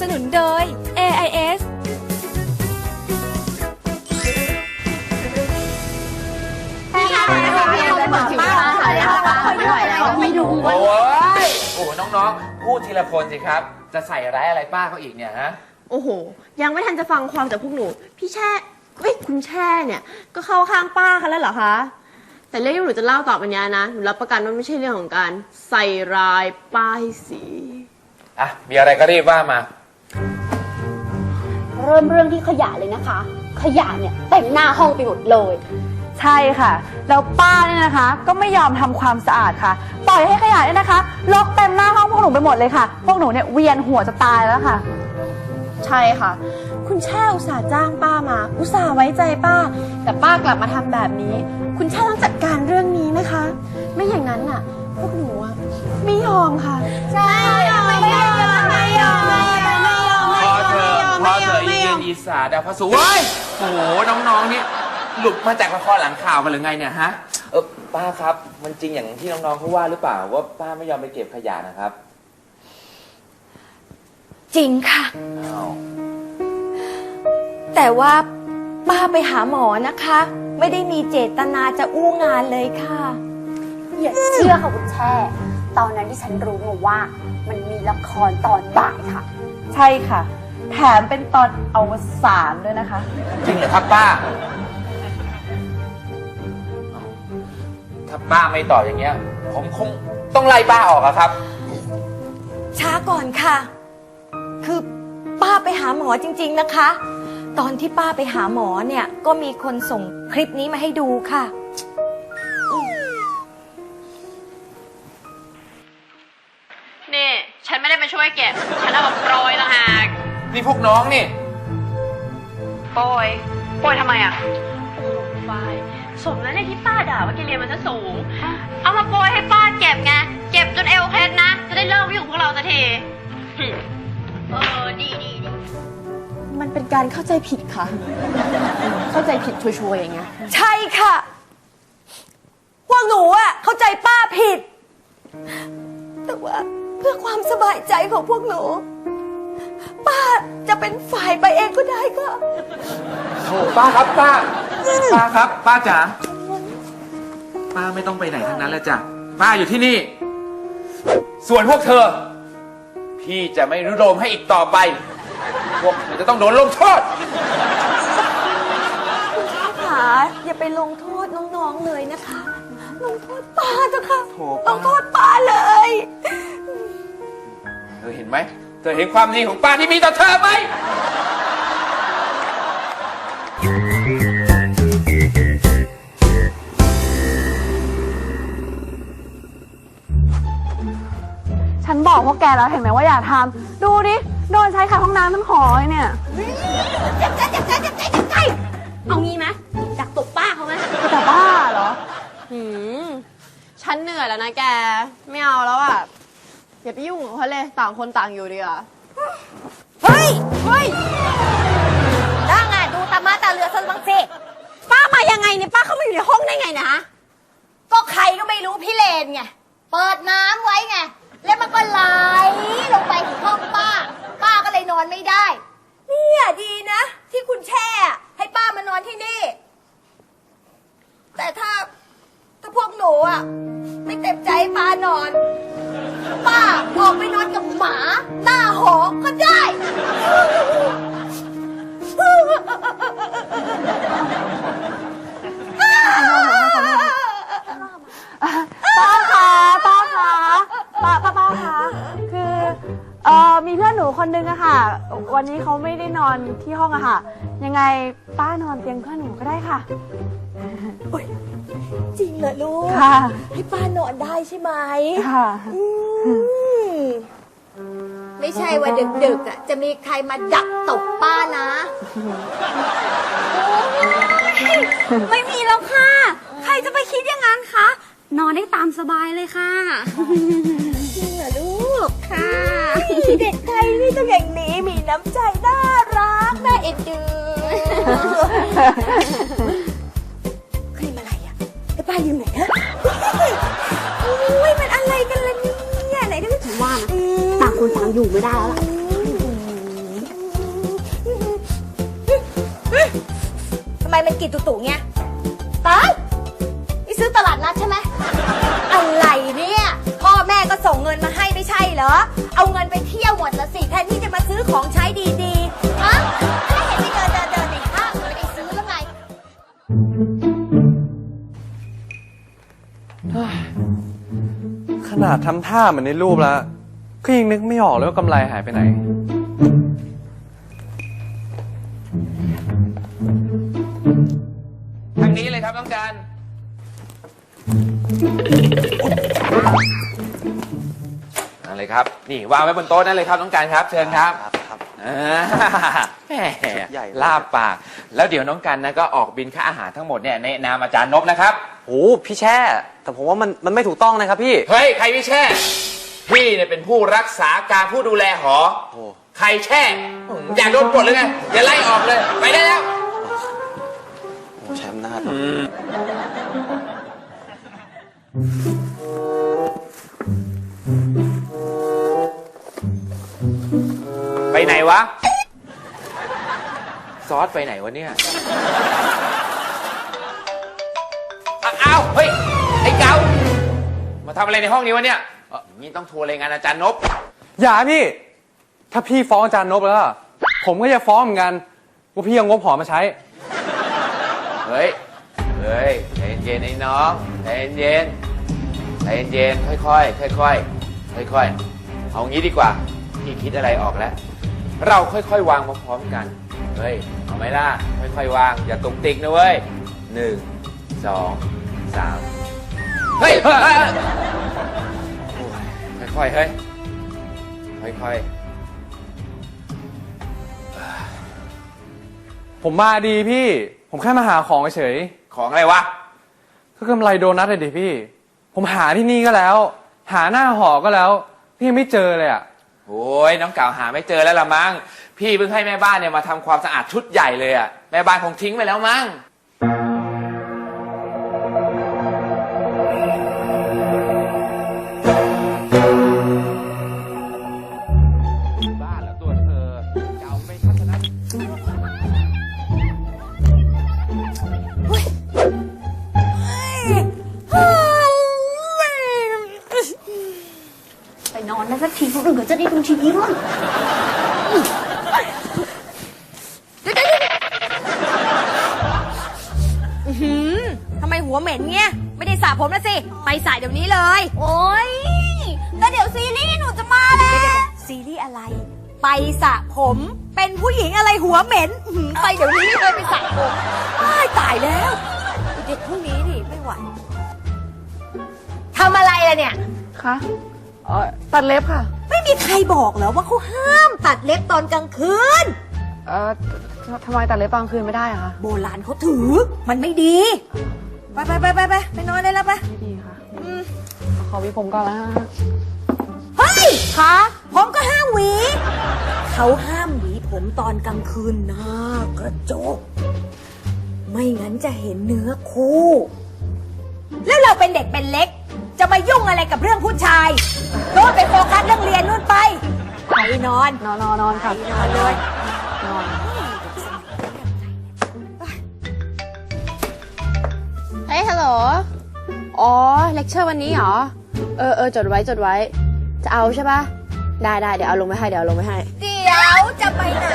สนุนโดย AIS ไม่รู้โอ้ยโอ้โหน้องๆ พูดทีละคนสิครับ จะใส่ร้ายอะไรป้าเขาอีกเนี่ยฮะ โอ้โห ยังไม่ทันจะฟังความจากพวกหนู พี่แช่เอ้ยคุณแช่เนี่ย ก็เข้าข้างป้ากันแล้วเหรอคะ แต่เรื่องที่หนูจะเล่าต่อไปเนี้ยนะ หนูรับประกันว่าไม่ใช่เรื่องของการใส่ร้ายป้ายสี อะ มีอะไรก็รีบว่ามาเริ่มเรื่องที่ขยะเลยนะคะ ขยะเนี่ยเต็มหน้าห้องไปหมดเลย ใช่ค่ะ แล้วป้าเนี่ยนะคะ ก็ไม่ยอมทำความสะอาดค่ะ ปล่อยให้ขยะเนี่ยนะคะรกเต็มหน้าห้องพวกหนูไปหมดเลยค่ะ พวกหนูเนี่ยเวียนหัวจะตายแล้วค่ะ ใช่ค่ะ คุณแช่อุตส่าห์จ้างป้ามา อุตส่าห์ไว้ใจป้า แต่ป้ากลับมาทำแบบนี้ คุณแช่ต้องจัดการเรื่องนี้นะคะ ไม่อย่างนั้นน่ะ พวกหนูอะไม่ยอมค่ะ ใช่ไม่ยอมไม่ยอมไม่ยอมไม่ยอมไม่ ออีเย็นอีสาดาวพระสุเว้ยโอ้โห น้องๆ นี่หลุดมาจากละครหลังข่าวกันหรือไงเนี่ยฮะ เออป้าครับ มันจริงอย่างที่น้องๆเขาว่าหรือเปล่าว่าป้าไม่ยอมไปเก็บขยะนะครับ จริงค่ะ อ้าว แต่ว่าป้าไปหาหมอนะคะ ไม่ได้มีเจตนาจะอู้งานเลยค่ะ อย่าเชื่อค่ะคุณแช่ ตอนนั้นที่ฉันรู้มาว่า มันมีละครตอนบ่ายค่ะ ใช่ค่ะ แถมเป็นตอนอวสานด้วยนะคะ จริงเหรอครับป้า ถ้าป้าไม่ตอบอย่างเงี้ย ผมคงต้องไล่ป้าออกอะครับ ช้าก่อนค่ะ คือป้าไปหาหมอจริง ๆนะคะ ตอนที่ป้าไปหาหมอเนี่ย ก็มีคนส่งคลิปนี้มาให้ดูค่ะ นี่พวกน้องนี่ โปรยโปรยทำไมอะ โอ้โหฝ้ายสมแล้วในที่ป้าด่าว่าแกเรียนมันซะสูง เอามาโปรยให้ป้าเก็บไงเก็บจนเอวเคล็ดนะ จะได้เลิกยุ่งกับพวกเราสักทีหึเออ ดีดีดี มันเป็นการเข้าใจผิดค่ะ เข้าใจผิดชัวร์ๆอย่างเงี้ย ใช่ค่ะพวกหนูอะเข้าใจป้าผิด แต่ว่าเพื่อความสบายใจของพวกหนู ป้าจะเป็นฝ่ายไปเองก็ได้ค่ะ โอ้ป้าครับป้า ป้าครับ ป้าจ๋า ป้าไม่ต้องไปไหนทั้งนั้นแล้วจ้ะ ป้าอยู่ที่นี่ ส่วนพวกเธอ พี่จะไม่รุโรมให้อีกต่อไป พวกเธอจะต้องโดนลงโทษค่ะอย่าไปลงโทษน้องๆเลยนะคะ ลงโทษป้าเถอะค่ะโถลป้างโทษป้าเลย เธอเห็นไหม เธอเห็นความดีของป้าที่มีต่อเธอไหม ฉันบอกพวกแกแล้วเห็นไหมว่าอย่าทำ ดูดิ โดนใช้ขัดห้องน้ำทั้งหอเลยเนี่ยเอางี้ไหมดักตบป้าเขาไหมแต่บ้าเหรอ หืม ฉันเหนื่อยแล้วนะแก ไม่เอาแล้วอะ อย่าไปยุ่งกับเขาเลยต่างคนต่างอยู่ดีกว่าเฮ้ย เฮ้ยด้างอะดูตามาตาเรือสนบ้างสิป้ามายังไงเนี่ยป้าเข้ามาอยู่ในห้องได้ไงนะ ก็ใครก็ไม่รู้พี่เลนไง เปิดน้ำไว้ไง แล้วมันก็ไหลลงไปถึงห้องป้า ป้าก็เลยนอนไม่ได้ เนี่ยดีนะ ที่คุณแช่ให้ป้ามานอนที่นี่ แต่ถ้าถ้าพวกหนูอะ ไม่เต็มใจให้ป้านอน ป้าคะป้าคะป้าป้าป้าคะคือเอ่อมีเพื่อนหนูคนนึงอะค่ะ วันนี้เขาไม่ได้นอนที่ห้องอะค่ะ ยังไงป้านอนเตียงเพื่อนหนูก็ได้ค่ะ จริงเหรอลูก ค่ะ ให้ป้านอนได้ใช่ไหมค่ะ อืมไม่ใช่ว่าดึกๆอะจะมีใครมาดักตบป้านะ ไม่มีแล้วค่ะ ใครจะไปคิดอย่างนั้นคะ นอนได้ตามสบายเลยค่ะจริงเหรอลูกค่ะ เด็กไทยนี่ต้องอย่างนี้มีน้ำใจน่ารักน่าเอ็ดดูครีมอะไรอะกระป้าอยู่ไหนฮะอุ้ยมันอะไรกันล่ะเนี่ยไหนที่ไมว่านะต่างคนต่างอยู่ไม่ได้แล้วล่ะทำไมมันกลิ่นตุ่ๆเงี้ยตาย ซื้อตลาดนัดใช่ไหมอะไรเนี่ย พ่อแม่ก็ส่งเงินมาให้ไม่ใช่เหรอ เอาเงินไปเที่ยวหมดละสิแทนที่จะมาซื้อของใช้ดีๆฮะแล้วเห็นไปเดินเดินเดินในห้างไม่ได้ซื้อแล้วไง ขนาดทำท่าเหมือนในรูปแล้ว ก็ยังนึกไม่ออกเลยว่ากำไรหายไปไหน ทางนี้เลยครับน้องการ นั่นเลยครับ นี่วางไว้บนโต๊ะนั่นเลยครับน้องการครับ เชิญครับครับครับ อ่าแหมใหญ่เลย ลาบปาก แล้วเดี๋ยวน้องกันนะก็ออกบินค่าอาหารทั้งหมดเนี่ยในนามอาจารย์นบนะครับโอ้พี่แช่ แต่ผมว่ามันมันไม่ถูกต้องนะครับพี่ เฮ้ย ใครไม่แช่ พี่เนี่ยเป็นผู้รักษาการผู้ดูแลหอ โอ้ ใครแช่อืมอยากโดนปลดเลยไงอย่าไล่ออกเลย ไปได้แล้วโหแชมป์หน้าดู ไปไหนวะ ซอสไปไหนวะเนี่ยอ้าอ้าวเฮ้ย ไอ้เกามาทำอะไรในห้องนี้วะเนี่ยเอ่ออย่างนี้ต้องโทรรายงานอาจารย์นบ อย่าพี่ ถ้าพี่ฟ้องอาจารย์นบแล้วอะผมก็จะฟ้องเหมือนกัน ว่าพี่เอางบหอมาใช้ เฮ้ย เฮ้ยใจเย็นๆไอ้น้องใจเย็นๆ ใจเย็นๆค่อยๆค่อยๆค่อยๆเอางี้ดีกว่าพี่คิดอะไรออกแล้ว เราค่อยๆวางมาพร้อมกันเฮ้ยเอาไหมล่ะค่อยๆวางอย่าตุกติกนะเว้ยหนึ่งสองสามเฮ้ยเฮ้ยเฮ้ยโอ้ยค่อยๆเฮ้ยค่อยผมมาดีพี่ ผมแค่มาหาของเฉยๆของอะไรวะก็กำไรโดนัทเลยดิพี่ ผมหาที่นี่ก็แล้ว หาหน้าหอก็แล้ว พี่ยังไม่เจอเลยอะโอ้ยน้องเก่าหาไม่เจอแล้วละมั้งพี่เพิ่งให้แม่บ้านเนี่ยมาทำความสะอาดชุดใหญ่เลยอะแม่บ้านคงทิ้งไปแล้วมั้ง จะได้ดูทีวีมั้งอื้อหือทำไมหัวเหม็นเงี้ย ไม่ได้สระผมแล้วสิ ไปสระเดี๋ยวนี้เลย โอ๊ยแล้วเดี๋ยวซีรีส์หนูจะมาแล้วซีรีส์อะไร ไปสระผม เป็นผู้หญิงอะไรหัวเหม็นอื้อหือไปเดี๋ยวนี้เลยไปสระผมอ้ายตายแล้วเด็กพวกนี้นี่ไม่ไหวทำอะไรล่ะเนี่ย คะ เออตัดเล็บค่ะ ไม่มีใครบอกเหรอว่าเขาห้ามตัดเล็บตอนกลางคืน เออทำไมตัดเล็บตอนคืนไม่ได้อะคะโบราณเขาถือ มันไม่ดี ไปไปไปไปไปไปนอนได้แล้วไปไม่ดีค่ะอืมขอวิผมก่อนแล้วนะเฮ้ยคะผมก็ห้ามหวี เขาห้ามหวีผมตอนกลางคืนหน้ากระจก ไม่งั้นจะเห็นเนื้อคู่ แล้วเราเป็นเด็กเป็นเล็ก จะมายุ่งอะไรกับเรื่องผู้ชายโน่นไปโฟกัสเรื่องเรียนนู่นไปไปนอนนอนนอนนอนไปค่ะนอนเลยนอนเฮ้ยฮัลโหลอ๋อเลคเชอร์วันนี้เหรอเออเออจดไว้จดไว้ จะเอาใช่ปะได้ได้เดี๋ยวเอาลงไปให้เดี๋ยวเอาลงไปให้ เดี๋ยวจะไปไหน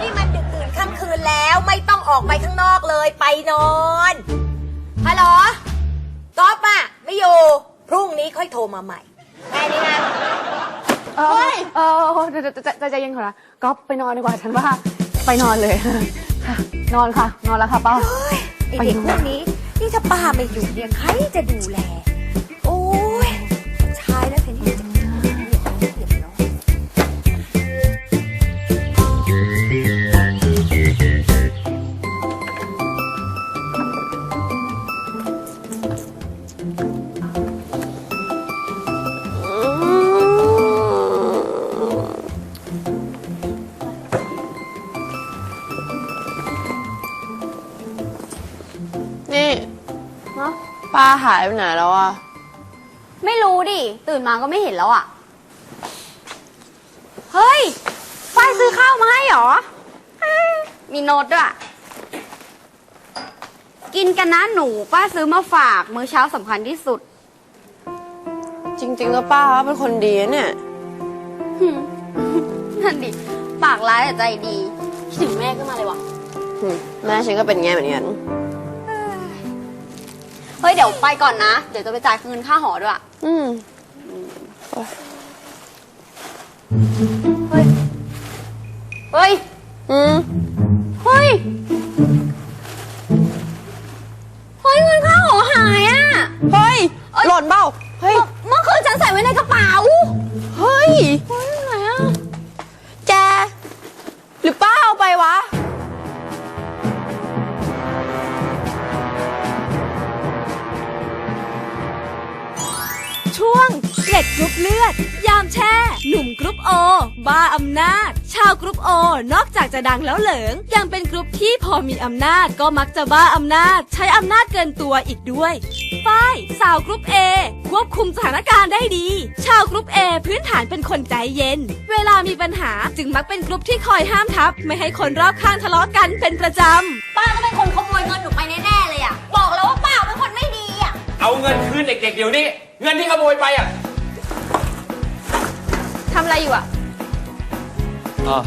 นี่มันดึกดื่นค่ำคืนแล้วไม่ต้องออกไปข้างนอกเลยไปนอนฮัลโหลก๊อฟอะไม่อยู่ พรุ่งนี้ค่อยโทรมาใหม่ แค่นี้นะเออเออเดี๋ยวจะจะใจเย็นก่อนนะก๊อฟไปนอนดีกว่าฉันว่า ไปนอนเลยค่ะนอนค่ะ นอนแล้วค่ะป้าไอเด็กพวกนี้นี่ถ้าป้าไม่อยู่เนี่ยใครจะดูแล ป้าหายไปไหนแล้วอะไม่รู้ดิ ตื่นมาก็ไม่เห็นแล้วอะเฮ้ยฝ้ายซื้อข้าวมาให้เหรอเอ้ยมีโน้ตด้วยอะกินกันนะหนูป้าซื้อมาฝากมื้อเช้าสำคัญที่สุด จริงๆแล้วป้าเขาเป็นคนดีนะเนี่ยนั่นดิ ปากร้ายแต่ใจดีคิดถึงแม่ขึ้นมาเลยวะ แม่ฉันก็เป็นแง่เหมือนกัน เฮ้ยเดี๋ยวไปก่อนนะ เดี๋ยวจะไปจ่ายเงินค่าหอด้วยอืมเฮ้ย อืมเฮ้ย เฮ้ยเงินค่าหอหายอะเฮ้ยหล่นเปล่า เกล็ดกรุ๊ปเลือด ยามแช่ หนุ่มกรุ๊ปโอ บ้าอำนาจ ชาวกรุ๊ปโอ นอกจากจะดังแล้วเหลิง ยังเป็นกรุ๊ปที่พอมีอำนาจก็มักจะบ้าอำนาจ ใช้อำนาจเกินตัวอีกด้วยฝ้ายสาวกรุ๊ปเอควบคุมสถานการณ์ได้ดี ชาวกรุ๊ปเอพื้นฐานเป็นคนใจเย็น เวลามีปัญหาจึงมักเป็นกรุ๊ปที่คอยห้ามทับ ไม่ให้คนรอบข้างทะเลาะกันเป็นประจำ ป้าก็เป็นคนขโมยเงินหนูไปแน่ๆเลยอะบอกแล้วว่าป้าเป็นคนไม่ดีอะเอาเงินคืนเด็กๆเดี๋ยวนี้ เงินที่ขโมยไปอะทำอะไรอยู่อะอ๋อ